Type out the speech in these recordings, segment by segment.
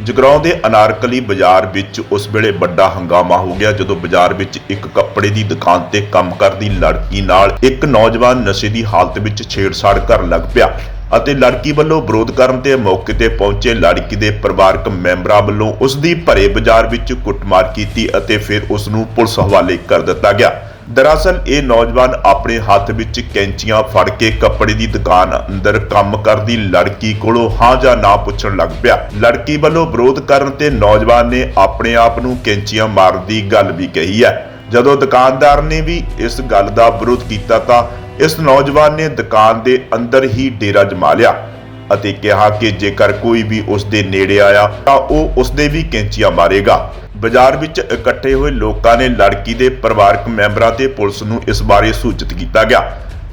ਜਗਰਾਉਂ ਦੇ ਅਨਾਰਕਲੀ ਬਾਜ਼ਾਰ ਵਿੱਚ ਉਸ ਵੇਲੇ ਵੱਡਾ ਹੰਗਾਮਾ ਹੋ ਗਿਆ ਜਦੋਂ ਬਾਜ਼ਾਰ ਵਿੱਚ ਇੱਕ ਕੱਪੜੇ ਦੀ ਦੁਕਾਨ ਤੇ ਕੰਮ ਕਰਦੀ ਲੜਕੀ ਨਾਲ ਇੱਕ ਨੌਜਵਾਨ ਨਸ਼ੇ ਦੀ ਹਾਲਤ ਵਿੱਚ ਛੇੜਛਾੜ ਕਰਨ ਲੱਗ ਪਿਆ ਅਤੇ ਲੜਕੀ ਵੱਲੋਂ ਵਿਰੋਧ ਕਰਨ ਤੇ ਮੌਕੇ ਤੇ ਪਹੁੰਚੇ ਲੜਕੀ ਦੇ ਪਰਿਵਾਰਕ ਮੈਂਬਰਾਂ ਵੱਲੋਂ ਉਸ ਦੀ ਭਰੇ ਬਾਜ਼ਾਰ ਵਿੱਚ ਕੁੱਟਮਾਰ ਕੀਤੀ ਅਤੇ ਫਿਰ ਉਸ ਨੂੰ ਪੁਲਿਸ ਹਵਾਲੇ ਕਰ ਦਿੱਤਾ ਗਿਆ। ਦਰਅਸਲ, ਇਹ ਨੌਜਵਾਨ ਆਪਣੇ ਹੱਥ ਵਿੱਚ ਕੈਂਚੀਆਂ ਫੜ ਕੇ ਕੱਪੜੇ ਦੀ ਦੁਕਾਨ ਅੰਦਰ ਕੰਮ ਕਰਦੀ ਲੜਕੀ ਕੋਲੋਂ ਹਾਂ ਜਾਂ ਨਾ ਪੁੱਛਣ ਲੱਗ ਪਿਆ। ਲੜਕੀ ਵੱਲੋਂ ਵਿਰੋਧ ਕਰਨ ਤੇ ਨੌਜਵਾਨ ਨੇ ਆਪਣੇ ਆਪ ਨੂੰ ਕੈਂਚੀਆਂ ਮਾਰਨ ਦੀ ਗੱਲ ਵੀ ਕਹੀ ਹੈ। ਜਦੋਂ ਦੁਕਾਨਦਾਰ ਨੇ ਵੀ ਇਸ ਗੱਲ ਦਾ ਵਿਰੋਧ ਕੀਤਾ ਤਾਂ ਇਸ ਨੌਜਵਾਨ ਨੇ ਦੁਕਾਨ ਦੇ ਅੰਦਰ ਹੀ ਡੇਰਾ ਜਮਾ ਲਿਆ। ਅਤੇ ਕਿਹਾ ਕਿ ਜੇਕਰ ਕੋਈ ਵੀ ਉਸ ਦੇ ਨੇੜੇ ਆਇਆ ਤਾਂ ਉਹ ਉਸ ਦੇ ਵੀ ਕੈਂਚੀਆਂ ਮਾਰੇਗਾ। ਬਾਜ਼ਾਰ ਵਿੱਚ ਇਕੱਠੇ ਹੋਏ ਲੋਕਾਂ ਨੇ ਲੜਕੀ ਦੇ ਪਰਿਵਾਰਕ ਮੈਂਬਰਾਂ ਤੇ ਪੁਲਿਸ ਨੂੰ ਇਸ ਬਾਰੇ ਸੂਚਿਤ ਕੀਤਾ ਗਿਆ।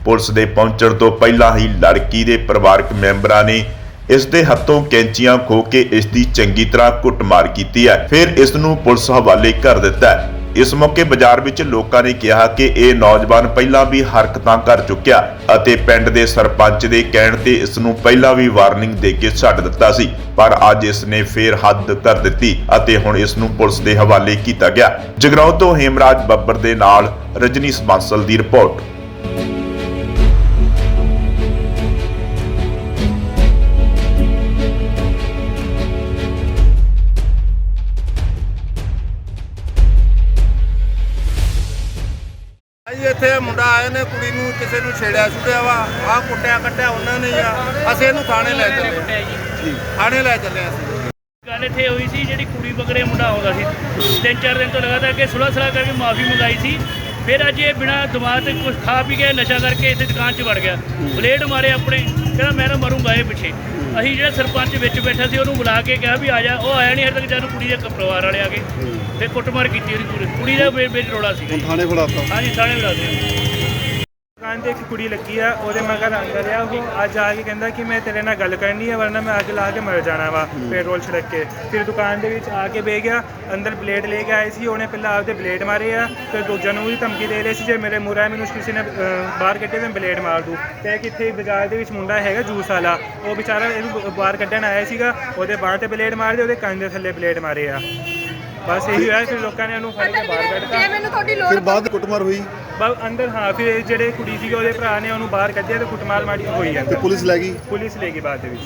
ਪੁਲਿਸ ਦੇ ਪਹੁੰਚਣ ਤੋਂ ਪਹਿਲਾਂ ਹੀ ਲੜਕੀ ਦੇ ਪਰਿਵਾਰਕ ਮੈਂਬਰਾਂ ਨੇ ਇਸ ਦੇ ਹੱਥੋਂ ਕੈਂਚੀਆਂ ਖੋ ਕੇ ਇਸ ਦੀ ਚੰਗੀ ਤਰ੍ਹਾਂ ਕੁੱਟਮਾਰ ਕੀਤੀ ਹੈ। ਫਿਰ ਇਸ ਨੂੰ ਪੁਲਿਸ ਹਵਾਲੇ ਕਰ ਦਿੱਤਾ ਹੈ। ਇਸ ਮੌਕੇ ਬਾਜ਼ਾਰ ਵਿੱਚ ਲੋਕਾਂ ਨੇ ਕਿਹਾ ਕਿ ਇਹ ਨੌਜਵਾਨ ਪਹਿਲਾਂ ਵੀ ਹਰਕਤਾਂ ਕਰ ਚੁੱਕਿਆ ਅਤੇ ਪਿੰਡ ਦੇ ਸਰਪੰਚ ਦੇ ਕਹਿਣ ਤੇ ਇਸ ਨੂੰ ਪਹਿਲਾਂ ਵੀ ਵਾਰਨਿੰਗ ਦੇ ਕੇ ਛੱਡ ਦਿੱਤਾ ਸੀ, ਪਰ ਅੱਜ ਇਸ ਨੇ ਫੇਰ ਹੱਦ ਕਰ ਦਿੱਤੀ ਅਤੇ ਹੁਣ ਇਸ ਨੂੰ ਪੁਲਿਸ ਦੇ ਹਵਾਲੇ ਕੀਤਾ ਗਿਆ। ਜਗਰਾਉਂ ਤੋਂ ਹੇਮਰਾਜ ਬੱਬਰ ਦੇ ਨਾਲ ਰਜਨੀ ਬਾਂਸਲ ਦੀ ਰਿਪੋਰਟ। ਇੱਥੇ ਮੁੰਡਾ ਆਏ ਨੇ ਕੁੜੀ ਨੂੰ ਕਿਸੇ ਨੂੰ ਛੇੜਿਆ ਛੁੜਿਆ ਵਾ ਆਹ ਕੁੱਟਿਆ ਕੱਟਿਆ ਉਹਨਾਂ ਨੇ ਹੀ ਆ। ਅਸੀਂ ਇਹਨੂੰ ਥਾਣੇ ਲੈ ਚੱਲੇ ਆ। ਥਾਣੇ ਲੈ ਚੱਲੇ ਆ ਅਸੀਂ। ਗੱਲ ਇੱਥੇ ਹੋਈ ਸੀ ਜਿਹੜੀ ਕੁੜੀ ਬਗੜੇ ਮੁੰਡਾ ਆਉਂਦਾ ਸੀ। ਤਿੰਨ ਚਾਰ ਦਿਨ ਤੋਂ ਲਗਾਤਾਰ ਕਿ ਸੁਲਾ ਸੁਲਾ ਕਰਕੇ ਮਾਫੀ ਮੰਗਾਈ ਸੀ। ਫਿਰ ਅੱਜ ਇਹ ਬਿਨਾ ਦਿਮਾਗ ਤੇ ਕੁਝ ਖਾ ਪੀ ਕੇ ਨਸ਼ਾ ਕਰਕੇ ਇੱਥੇ ਦੁਕਾਨ 'ਚ ਵੜ ਗਿਆ। ਬਲੇਡ ਮਾਰੇ ਆਪਣੇ ਕਹਿੰਦਾ ਮੈਂ ਨਾ ਮਰੂੰਗਾ ਇਹ ਪਿੱਛੇ। ਅਸੀਂ ਜਿਹੜਾ ਸਰਪੰਚ ਵਿੱਚ ਬੈਠਾ ਸੀ ਉਹਨੂੰ ਬੁਲਾ ਕੇ ਕਿਹਾ ਵੀ ਆ ਜਾ ਉਹ ਆਇਆ ਨਹੀਂ ਹਜੇ ਤੱਕ ਜਦੋਂ ਕੁੜੀ ਦੇ ਪਰਿਵਾਰ ਵਾਲੇ ਆ ਗਏ ਤੇ ਕੁੱਟਮਾਰ ਕੀਤੀ ਉਹਦੀ ਪੂਰੀ। ਕੁੜੀ ਦਾ ਬੇ ਬੇਟ ਰੋਲਾ ਸੀ ਥਾਣੇ ਫੜਾਤਾ। ਹਾਂਜੀ ਥਾਣੇ ਦੁਕਾਨ ਤੇ ਇੱਕ ਕੁੜੀ ਲੱਗੀ ਆ ਉਹਦੇ ਮਗਰ ਅੰਦਰ ਆ ਉਹ ਅੱਜ ਆ ਕੇ ਕਹਿੰਦਾ ਕਿ ਮੈਂ ਤੇਰੇ ਨਾਲ ਗੱਲ ਕਰਨੀ ਹੈ ਵਰਨਾ ਮੈਂ ਅੱਗ ਲਾ ਕੇ ਮਰ ਜਾਣਾ ਵਾ ਪੈਟਰੋਲ ਛਿੜਕ ਕੇ। ਫਿਰ ਦੁਕਾਨ ਦੇ ਵਿੱਚ ਆ ਕੇ ਬਹਿ ਗਿਆ ਅੰਦਰ ਬਲੇਡ ਲੈ ਕੇ ਆਏ ਸੀ ਉਹਨੇ ਪਹਿਲਾਂ ਆਪਦੇ ਬਲੇਡ ਮਾਰੇ ਆ ਫਿਰ ਦੂਜਿਆਂ ਨੂੰ ਵੀ ਧਮਕੀ ਦੇ ਰਹੀ ਸੀ ਜੇ ਮੇਰੇ ਮੂਹਰੇ ਮੈਨੂੰ ਕਿਸੇ ਨੇ ਬਾਹਰ ਕੱਢੇ ਤਾਂ ਬਲੇਡ ਮਾਰ ਦੂ। ਤੇ ਕਿੱਥੇ ਬਾਜ਼ਾਰ ਦੇ ਵਿੱਚ ਮੁੰਡਾ ਹੈਗਾ ਜੂਸ ਵਾਲਾ ਉਹ ਵਿਚਾਰਾ ਇਹਨੂੰ ਬਾਹਰ ਕੱਢਣ ਆਇਆ ਸੀਗਾ ਉਹਦੇ ਬਾਹਾਂ ਤੇ ਬਲੇਡ ਮਾਰਦੇ ਉਹਦੇ ਕੰਨ ਦੇ ਥੱਲੇ ਬਲੇਡ ਮਾਰੇ ਆ। ਬਸ ਇਹੀ ਹੋਇਆ ਫਿਰ ਲੋਕਾਂ ਨੇ ਉਹਨੂੰ ਫੜ ਕੇ ਬਾਹਰ ਕੱਢਤਾ। ਜੇ ਮੈਨੂੰ ਤੁਹਾਡੀ ਲੋੜ ਫਿਰ ਬਾਅਦ ਕੁੱਟਮਾਰ ਹੋਈ। ਬਸ ਅੰਦਰ ਹਾਂ ਫਿਰ ਜਿਹੜੇ ਕੁੜੀ ਸੀਗੇ ਉਹਦੇ ਭਰਾ ਨੇ ਉਹਨੂੰ ਬਾਹਰ ਕੱਢਿਆ ਤੇ ਕੁੱਟਮਾਰ ਮਾਰੀ ਹੋਈ ਤੇ ਅੰਦਰ ਪੁਲਿਸ ਲੈ ਗਈ? ਪੁਲਿਸ ਲੈ ਗਈ ਬਾਅਦ ਦੇ ਵਿੱਚ।